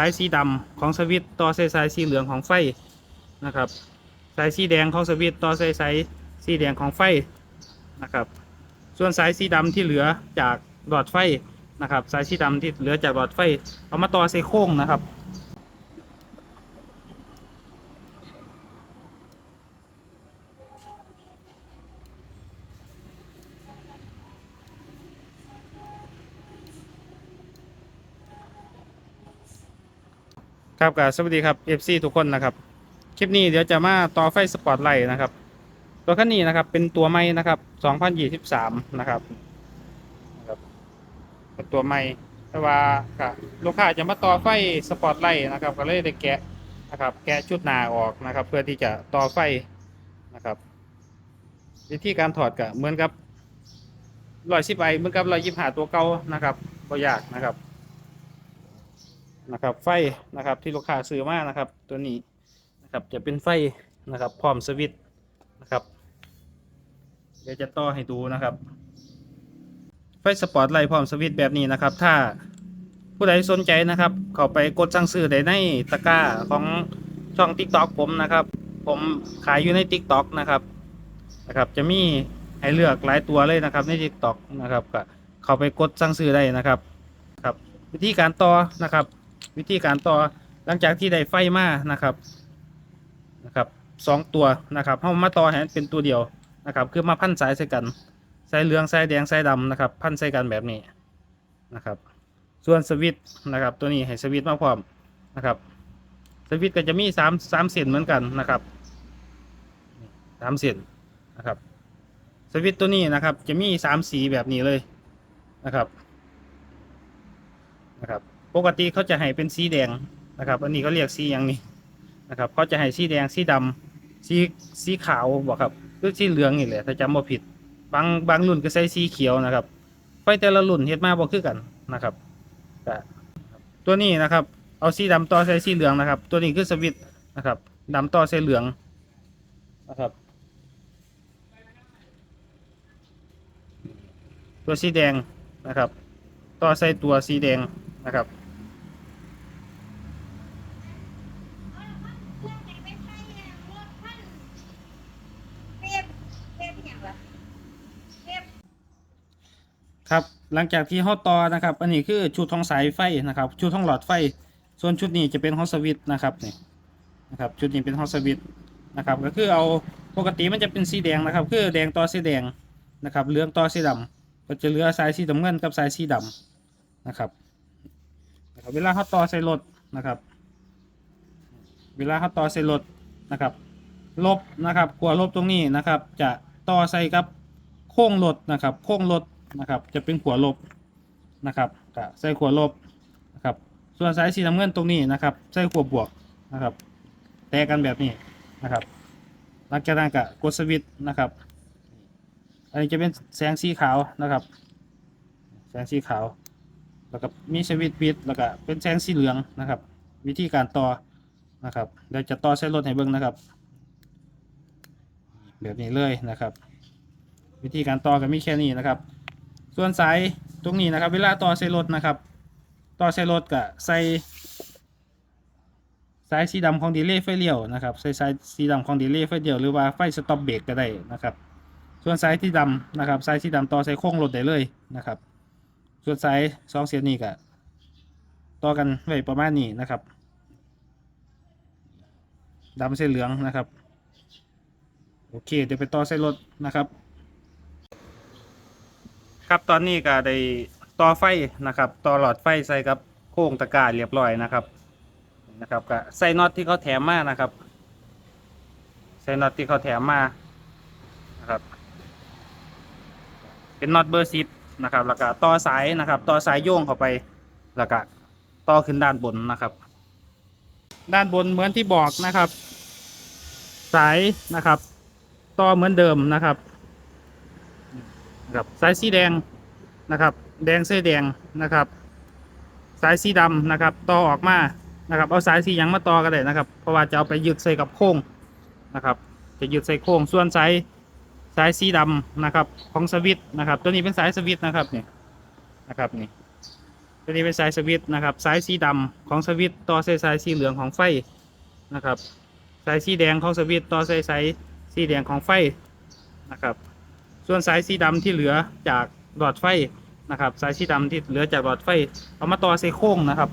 สายสีดำของสวิตต่อสายสายสีเหลืองของไฟนะครับสายสีแดงของสวิตต่อสายสายสีแดงของไฟนะครับส่วนสายสีดำที่เหลือจากหลอดไฟนะครับสายสีดำที่เหลือจากหลอดไฟเอามาต่อใส่โค้งนะครับ ครับกับสวัสดีครับ FC ทุกคนนะครับ คลิปนี้เดี๋ยวจะมาต่อไฟสปอตไลท์นะครับ ตัวคันนี้นะครับ เป็นตัวใหม่นะครับ 2023 นะครับนะครับเป็นตัวใหม่แต่ว่าก็ลูกค้าจะมาต่อไฟสปอตไลท์นะครับ ก็เลยได้แกะนะครับ แกะชุดหนาออกนะครับ เพื่อที่จะต่อไฟนะครับวิธีการถอดก็เหมือนกับรอยสิบไอเหมือนกับรอยยิบหาตัวเก่านะครับก็ยากนะครับ นะครับ ไฟนะครับที่ลูกค้าซื้อมานะครับ ตัวนี้นะครับจะเป็นไฟนะครับ พร้อมสวิตช์นะครับ เดี๋ยวจะต่อให้ดูนะครับ ไฟสปอตไลท์พร้อมสวิตช์แบบนี้นะครับ ถ้าผู้ใดสนใจนะครับ เข้าไปกดสั่งซื้อได้ในตะกร้าของช่อง TikTok ผมนะครับ ผมขายอยู่ใน TikTok นะครับนะครับ จะมีให้เลือกหลายตัวเลยนะครับใน TikTok นะครับก็เข้าไปกดสั่งซื้อได้นะครับครับวิธีการต่อนะครับ วิธีการต่อหลังจากที่ได้ไฟมานะครับนะครับสองตัวนะครับเอามาต่อให้มันเป็นตัวเดียวนะครับคือมาพันสายใส่กันสายเหลืองสายแดงสายดำนะครับ พันใส่กันแบบนี้นะครับ ส่วนสวิตช์นะครับ ตัวนี้ให้สวิตช์มาพร้อมนะครับสวิตช์ก็จะมีสามสามเส้นเหมือนกันนะครับสามเส้นนะครับสวิตช์ตัวนี้นะครับ จะมีสามสีแบบนี้เลยนะครับนะครับ ปกติเขาจะให้เป็นสีแดงนะครับ อันนี้เขาเรียกสีอย่างนี้นะครับเขาจะให้สีแดงสีดำสีสีขาวบอกครับหรือสีเหลืองนี่แหละถ้าจำไม่ผิด บางบางรุ่นก็ใส่สีเขียวนะครับไฟแต่ละรุ่นเฮ็ดมาบ่คือกันนะครับตัวนี้นะครับ เอาสีดำต่อใส่สีเหลืองนะครับ ตัวนี้คือสวิตช์นะครับดำต่อใส่เหลืองนะครับ ตัวสีแดงนะครับ ต่อใส่ตัวสีแดงนะครับ ครับ หลังจากที่เขาต่อนะครับ อันนี้คือชุดของสายไฟนะครับชุดของหลอดไฟ ส่วนชุดนี้จะเป็นฮอสวิตนะครับนี่นะครับชุดนี้เป็นฮอสวิตนะครับก็คือเอาปกติมันจะเป็นสีแดงนะครับ คือแดงต่อสีแดงนะครับเหลืองต่อสีดำก็จะเหลือสายสีน้ำเงินกับสายสีดำนะครับนะครับ เวลาเขาต่อใส่รถนะครับ เวลาเขาต่อใส่รถนะครับ ลบนะครับกลัวลบตรงนี้นะครับ จะต่อใส่กับโค้งรถนะครับ โค้งรถ นะครับ จะเป็นขัวลบนะครับก็ใส่ขัวลบนะครับ ส่วนสายสีน้ำเงินตรงนี้นะครับ ใส่ขัวบวกนะครับ แตกกันแบบนี้นะครับ หลังจากนั้นก็กดสวิตช์นะครับ อันนี้จะเป็นแสงสีขาวนะครับ แสงสีขาว แล้วก็มีสวิตช์ปิดแล้วก็เป็นแสงสีเหลืองนะครับ วิธีการต่อนะครับเดี๋ยวจะต่อใช้รถให้เบิ่งนะครับ แบบนี้เลยนะครับ วิธีการต่อก็มีแค่นี้นะครับ ส่วนสายตรงนี้นะครับ เวลาต่อใส่รถนะครับ ต่อใส่รถก็ใส่สายสีดำของดีเลย์ไฟเลี้ยวนะครับใส่สายสีดำของดีเลย์ไฟเลี้ยวหรือว่าไฟสต็อปเบรกก็ได้นะครับ ส่วนสายที่ดำนะครับสายสีดำต่อใส่โค้งรถได้เลยนะครับ ส่วนสายสองเสียนนี้ก็ต่อกันไว้ประมาณนี้นะครับดำเส้นเหลืองนะครับ โอเค เดี๋ยวไปต่อใส่รถนะครับ ครับตอนนี้ก็ได้ต่อไฟนะครับต่อหลอดไฟใส่กับโค้งตะกร้าเรียบร้อยนะครับนะครับก็ใส่น็อตที่เขาแถมมานะครับใส่น็อตที่เขาแถมมานะครับ เป็นน็อตเบอร์สิบนะครับแล้วก็ต่อสายนะครับ ต่อสายโยงเข้าไปแล้วก็ต่อขึ้นด้านบนนะครับ ด้านบนเหมือนที่บอกนะครับ สายนะครับ ต่อเหมือนเดิมนะครับ นะครับสายสีแดงนะครับ แดงเส้นแดงนะครับ สายสีดำนะครับ ต่อออกมานะครับ เอาสายสีหยังมาต่อกันเลยนะครับ เพราะว่าจะเอาไปยึดใส่กับโค้งนะครับ จะยึดใส่โค้งส่วนสายสายสีดำนะครับของสวิตช์นะครับ ตัวนี้เป็นสายสวิตช์นะครับนี่นะครับนี่ตัวนี้เป็นสายสวิตช์นะครับ สายสีดำของสวิตช์ต่อใส่สายสีเหลืองของไฟนะครับ สายสีแดงของสวิตช์ต่อใส่สายสีแดงของไฟนะครับ ส่วนสายสีดำที่เหลือจากหลอดไฟนะครับ สายสีดำที่เหลือจากหลอดไฟ เอามาต่อใส่โค้งนะครับ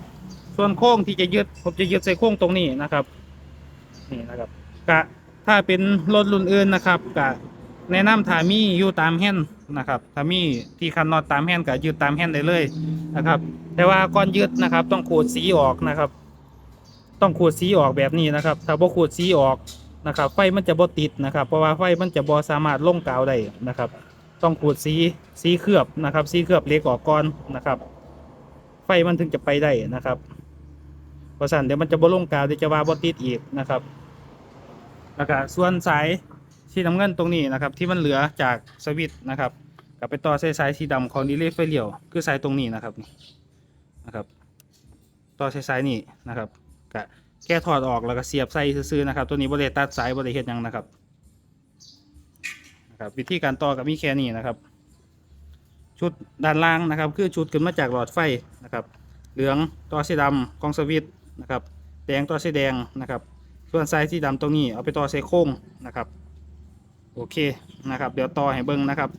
ส่วนโค้งที่จะยึดผมจะยึดใส่โค้งตรงนี้นะครับนี่นะครับกะถ้าเป็นรถรุ่นอื่นนะครับกะแนะนำถามีอยู่ตามแฮนนะครับถามีที่คันน็อตตามแฮนก็ยึดตามแฮนได้เลยนะครับ แต่ว่าก่อนยึดนะครับ ต้องขูดสีออกนะครับ ต้องขูดสีออกแบบนี้นะครับ ถ้าบ่ขูดสีออก นะครับ ไฟมันจะบ่ติดนะครับ เพราะว่าไฟมันจะบ่สามารถลงกาวได้นะครับ ต้องขูดสีสีเคลือบนะครับสีเคลือบเล็กออกก่อนนะครับ ไฟมันถึงจะไปได้นะครับเพราะฉะนั้นเดี๋ยวมันจะบ่ลงกาวเดี๋ยวจะว่าบ่ติดอีกนะครับแล้วก็ส่วนสายสีน้ำเงินตรงนี้นะครับ ที่มันเหลือจากสวิตช์นะครับกับไปต่อสายสายสีดำของดีเลย์ไฟเลี้ยวคือสายตรงนี้นะครับนี่นะครับ ต่อสายสายนี่นะครับก็ แค่ถอดออกแล้วก็เสียบใส่ซื่อๆนะครับ ตัวนี้บริเวตัดสายบริเฮ็ดยังนะครับนะครับ วิธีการต่อกับมีแค่นี้นะครับ ชุดด้านล่างนะครับ คือชุดขึ้นมาจากหลอดไฟนะครับ เหลืองต่อสีดำของสวิตช์นะครับ แดงต่อสีแดงนะครับ ส่วนสายสีดำตรงนี้เอาไปต่อใส่โค้งนะครับ โอเคนะครับ เดี๋ยวต่อให้เบิ้งนะครับ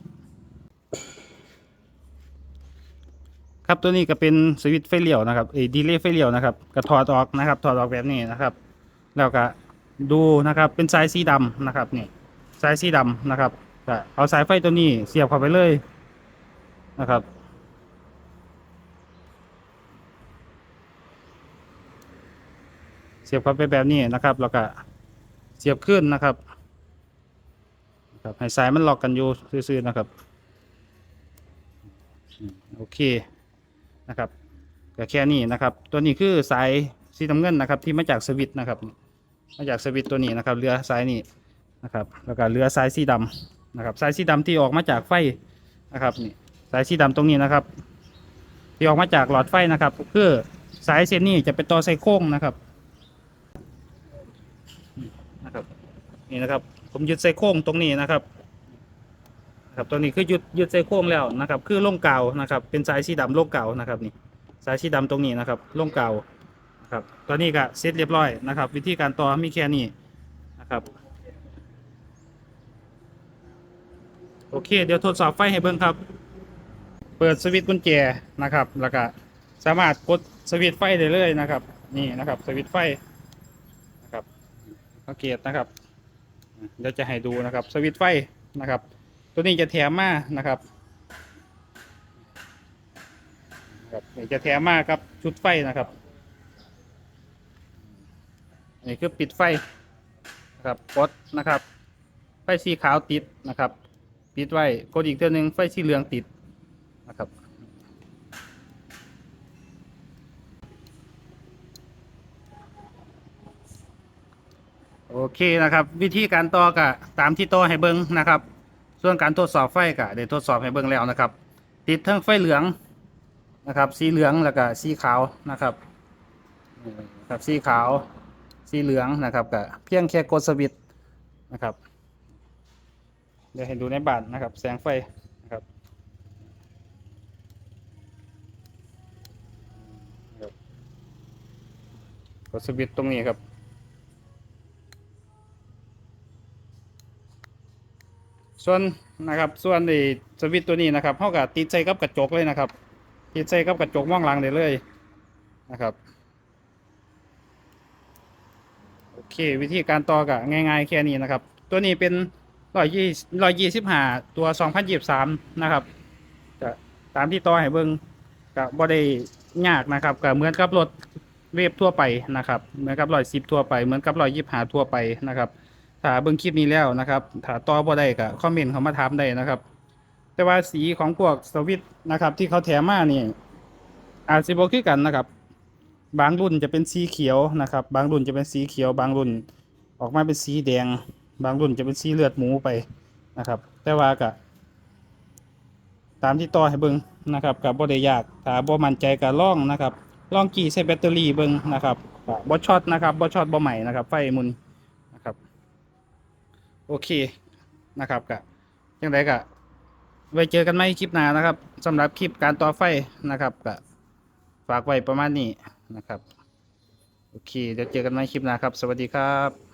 ครับตัวนี้ก็เป็นสวิตช์ไฟเลี้ยวนะครับเอดีเลย์ไฟเลี้ยวนะครับก็ถอดออกนะครับถอดออกแบบนี้นะครับ แล้วก็ดูนะครับเป็นสายสีดำนะครับนี่สายสีดำนะครับก็เอาสายไฟตัวนี้เสียบเข้าไปเลยนะครับ เสียบเข้าไปแบบนี้นะครับแล้วก็เสียบขึ้นนะครับครับให้สายมันล็อกกันอยู่ซื่อๆนะครับโอเค นะครับก็แค่นี้นะครับ ตัวนี้คือสายสีน้ำเงินนะครับ ที่มาจากสวิตช์นะครับ มาจากสวิตช์ตัวนี้นะครับเรือสายนี้นะครับ แล้วก็เรือสายสีดำนะครับสายสีดำที่ออกมาจากไฟนะครับนี่สายสีดำตรงนี้นะครับ ที่ออกมาจากหลอดไฟนะครับ คือสายเส้นนี้จะเป็นต่อไซโค้งนะครับนะครับนี่นะครับ ผมยึดไซโค้งตรงนี้นะครับ ครับตัวนี้คือยึดยึดไซโค้งแล้วนะครับ คือล่งเก่านะครับ เป็นสายสีดำล่งเก่านะครับนี่สายสีดำตรงนี้นะครับล่งเก่าครับตอนนี้ก็เสร็จเรียบร้อยนะครับ วิธีการต่อมีแค่นี้นะครับโอเค เดี๋ยวทดสอบไฟให้เบิ่งครับ เปิดสวิตช์กุญแจนะครับ แล้วก็สามารถกดสวิตช์ไฟได้เลยนะครับ นี่นะครับสวิตช์ไฟนะครับสังเกตนะครับ เดี๋ยวจะให้ดูนะครับสวิตช์ไฟนะครับ ตัวนี้จะแถมมานะครับครับนี่จะแถมมากับชุดไฟนะครับนนี้คือปิดไฟนะครับกดนะครับ ไฟสีขาวติดนะครับ ปิดไว้กดอีกเท่านึงไฟสีเหลืองติดนะครับโอเคนะครับ วิธีการต่อก็ตามที่ต่อให้เบิ้งนะครับ ส่วนการทดสอบไฟก็ได้ทดสอบให้เบิ้งแล้วนะครับ ติดทั้งไฟเหลืองนะครับ สีเหลืองแล้วก็สีขาวนะครับนี่ครับสีขาว สีเหลืองนะครับก็เพียงแค่กดสวิตช์นะครับ เดี๋ยวให้ดูในบ้านนะครับ แสงไฟนะครับกดสวิตช์ตรงนี้ครับ ส่วนนะครับส่วนในสวิตตัวนี้นะครับเขากับติดใส่กับกระจกเลยนะครับ ติดใส่กับกระจกมองหลังได้เลยนะครับโอเค วิธีการต่อกับง่ายๆแค่นี้นะครับ ตัวนี้เป็นร้อยยี่ร้อยยี่สิบห้าตัวสองพันยี่สามนะครับก็ตามที่ต่อให้เบิ้งกับ่ได้ยากนะครับก็เหมือนกับรถเวฟทั่วไปนะครับ เหมือนกับร้อยสิบทั่วไป เหมือนกับร้อยยี่ห้าทั่วไปนะครับ ถ้าเบิ่งคลิปนี้แล้วนะครับถ้าต่อบ่ได้ก็คอมเมนต์เข้ามาถามได้นะครับ แต่ว่าสีของพวกสวิตนะครับ ที่เขาแถมมานี่อาจสิบ่คือกันนะครับ บางรุ่นจะเป็นสีเขียวนะครับ บางรุ่นจะเป็นสีเขียว บางรุ่นออกมาเป็นสีแดง บางรุ่นจะเป็นสีเลือดหมูไปนะครับ แต่ว่าก็ตามที่ต่อให้เบิ่งนะครับกับบ่ได้ยากถ้าบ่มั่นใจก็ลองนะครับลองกี่ใส่แบตเตอรี่เบิ่งนะครับบ่ช็อตนะครับบ่ช็อตบ่ใหม่นะครับไฟมุน โอเคนะครับกะยังไงกะไว้เจอกันไหมคลิปหน้านะครับสำหรับคลิปการต่อไฟนะครับกะฝากไว้ประมาณนี้นะครับ โอเคเดี๋ยวเจอกันไหมคลิปหน้าครับ สวัสดีครับ